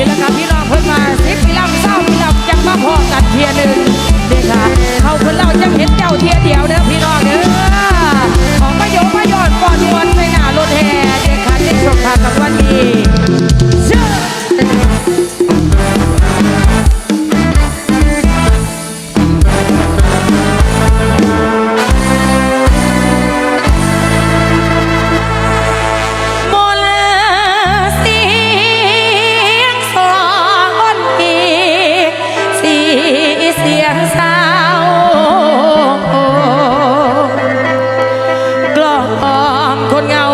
นี่แหละครับพี่น้องเพิ่นมาสิบปีลำเศร้าปีลำจังมาพอกันเทียหนึ่งเด็กค่ะเขาเพิ่นเราจังเห็นเจ้าเทียเดียวเด้อพี่น้องเด้อของประโยชน์ประโยชน์ก่อนมวนในหน้ารถแห่เด็กค่ะในช่วงทาพกับวันนี้ เสียงสาวกล่อมคนเงา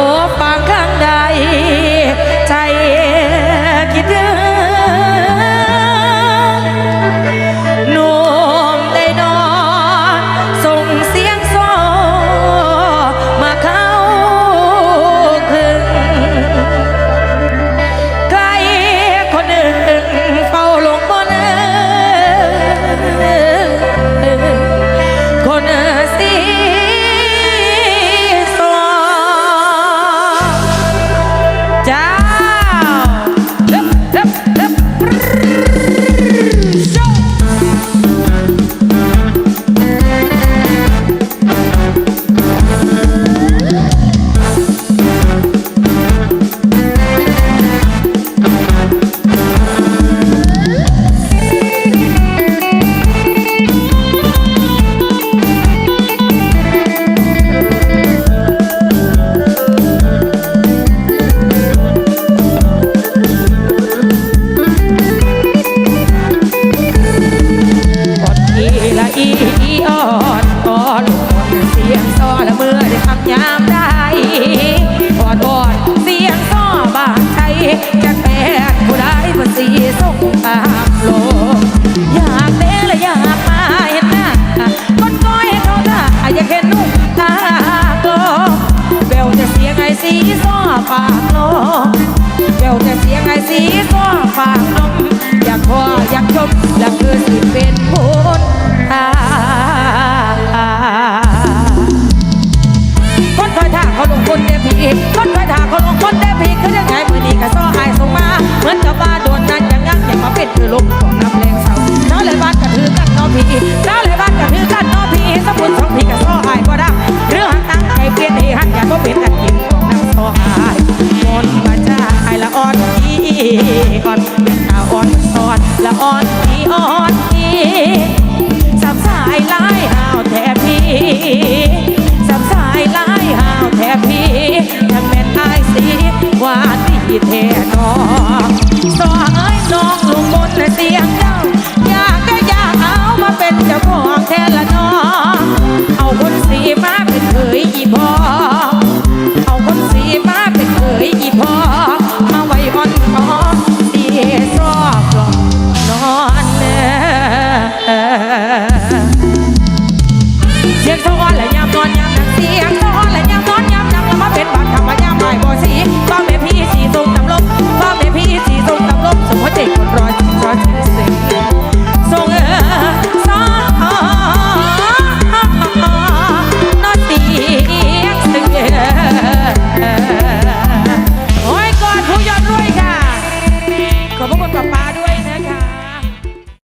ส่งตามลมอยากเด้และอยากมาเห็นหน้าคนก้อยเขาตาอยากเห็นนุ่งตาโกเบลจะเสียงไงสีซ้อปากลมเบลจะเสียงไอ้สีซ้อปากลมอยากพออยากชมและคือสิเป็นพุทธา ละอ่อนอีอ่อนเป็นตาอ่อนอ่อนละอ่อนอีอ่อนอีสับสายลายหาวแทบพี่สับสายลายหาวแทบพี่ยังแม่นอายสีว่านที่แท้นอสอเอ้ยน้องลงบนและเสียง